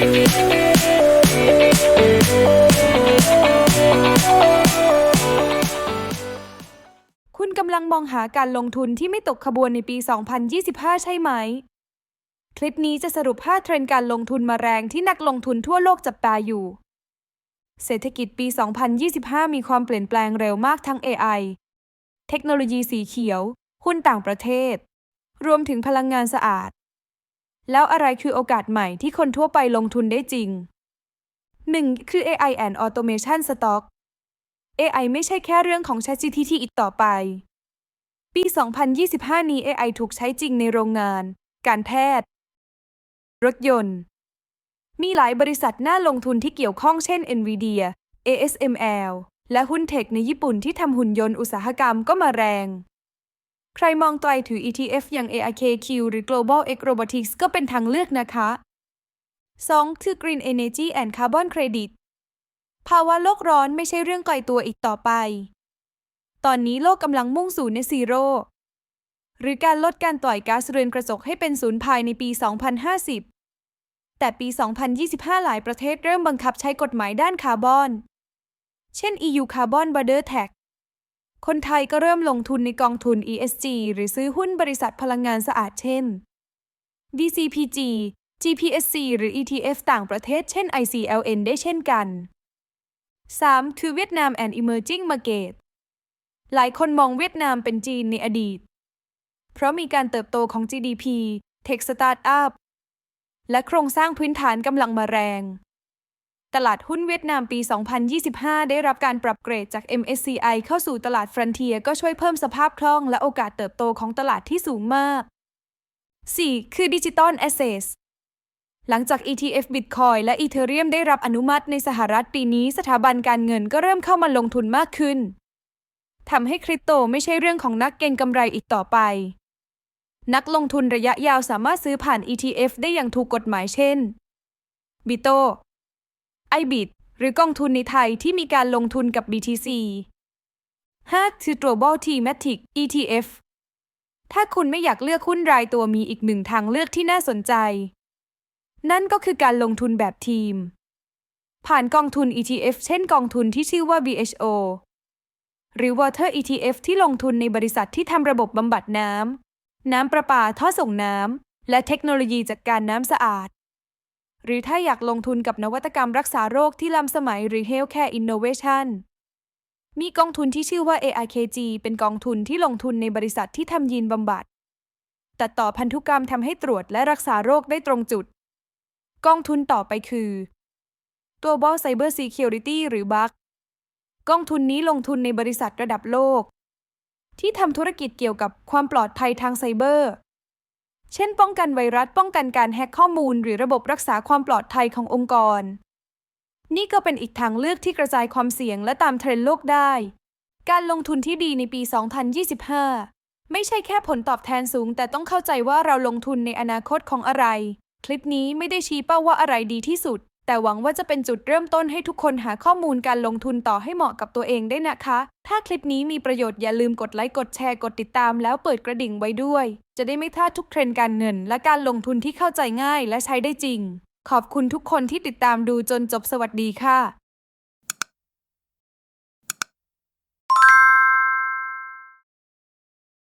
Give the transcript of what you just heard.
คุณกำลังมองหาการลงทุนที่ไม่ตกขบวนในปี 2025 ใช่ไหม คลิปนี้จะสรุป 5 เทรนด์การลงทุนมาแรงที่นักลงทุนทั่วโลกจับตาอยู่ เศรษฐกิจปี 2025 มีความเปลี่ยนแปลงเร็วมากทั้ง AI เทคโนโลยีสีเขียว หุ้นต่างประเทศ รวมถึงพลังงานสะอาด แล้วอะไรคือโอกาสใหม่ที่คนทั่วไปลงทุนได้จริง 1. คือ AI and Automation Stock AI ไม่ใช่แค่เรื่องของ ChatGPT อีกต่อไป ปี 2025 นี้ AI ถูกใช้จริงในโรงงาน การแพทย์ รถยนต์ มีหลายบริษัทน่าลงทุนที่เกี่ยวข้องเช่น NVIDIA ASML และหุ้นเทคในญี่ปุ่นที่ทำหุ่นยนต์อุตสาหกรรมก็มาแรง ใครมองไกลถือ ETF อย่าง ARKQ หรือ Global X Robotics ก็เป็นทางเลือกนะคะ 2. คือ Green Energy and Carbon Credit ภาวะโลกร้อนไม่ใช่เรื่องไกลตัวอีกต่อไป ตอนนี้โลกกำลังมุ่งสู่เนซีโร่หรือการลดการปล่อยก๊าซเรือนกระจกให้เป็นศูนย์ภายในปี 2050 แต่ปี 2025 หลายประเทศเริ่มบังคับใช้กฎหมายด้านคาร์บอน เช่น EU Carbon Border Tax คนไทยก็เริ่มลงทุนในกองทุน ESG หรือซื้อหุ้นบริษัทพลังงานสะอาดเช่น DCPG GPSC หรือ ETF ต่างประเทศเช่น ICLN ได้เช่นกัน 3. คือเวียดนาม and emerging market หลายคนมองเวียดนามเป็นจีนในอดีต เพราะมีการเติบโตของ GDP Tech Startup และโครงสร้างพื้นฐานกำลังมาแรง ตลาดหุ้นเวียดนามปี 2025 ได้รับการปรับเกรดจาก MSCI เข้าสู่ตลาด Frontier ก็ช่วยเพิ่มสภาพคล่องและโอกาสเติบโตของตลาดที่สูงมาก 4. คือ Digital Assets หลังจาก ETF Bitcoin และ Ethereum ได้รับอนุมัติในสหรัฐปีนี้สถาบันการเงินก็เริ่มเข้ามาลงทุนมากขึ้นทำให้คริปโตไม่ใช่เรื่องของนักเก็งกำไรอีกต่อไป นักลงทุนระยะยาวสามารถซื้อผ่าน ETF ได้อย่างถูกกฎหมายเช่น BITO iBit หรือกองทุนในไทยที่มีการลงทุนกับ BTC 5. คือ Global Thematic ETF ถ้าคุณไม่อยากเลือกหุ้นรายตัวมีอีกหนึ่งทางเลือกที่น่าสนใจ นั่นก็คือการลงทุนแบบทีม ผ่านกองทุน ETF เช่นกองทุนที่ชื่อว่า BHO หรือ Water ETF ที่ลงทุนในบริษัทที่ทำระบบบำบัดน้ำ น้ำประปาท่อส่งน้ำ และเทคโนโลยีจัดการน้ำสะอาด หรือถ้าอยากลงทุนกับนวัตกรรมรักษาโรคที่ล้ำสมัยหรือ Healthcare Innovation มีกองทุนที่ชื่อว่า ARKG เป็นกองทุนที่ลงทุนในบริษัทที่ทำยีนบำบัด ตัดต่อพันธุกรรมทำให้ตรวจและรักษาโรคได้ตรงจุด กองทุนต่อไปคือ Global Cyber Security หรือ BUG กองทุนนี้ลงทุนในบริษัทระดับโลก ที่ทำธุรกิจเกี่ยวกับความปลอดภัยทางไซเบอร์ เช่น ป้องกันไวรัสป้องกันการแฮ็กข้อมูล หรือระบบรักษาความปลอดภัยขององค์กร นี่ก็เป็นอีกทางเลือกที่กระจายความเสี่ยงและตามเทรนด์โลกได้ การลงทุนที่ดีในปี 2025 ไม่ใช่แค่ผลตอบแทนสูง แต่ต้องเข้าใจว่าเราลงทุนในอนาคตของอะไร คลิปนี้ไม่ได้ชี้เป้าว่าอะไรดีที่สุด แต่หวังว่าจะเป็นจุดเริ่มต้นให้ทุกคนหาข้อมูลการลงทุนต่อให้เหมาะกับตัวเองได้นะคะ ถ้าคลิปนี้มีประโยชน์อย่าลืมกดไลค์ กดแชร์ กดติดตาม แล้วเปิดกระดิ่งไว้ด้วย จะได้ไม่พลาดทุกเทรนด์การเงิน และการลงทุนที่เข้าใจง่ายและใช้ได้จริง ขอบคุณทุกคนที่ติดตามดูจนจบสวัสดีค่ะ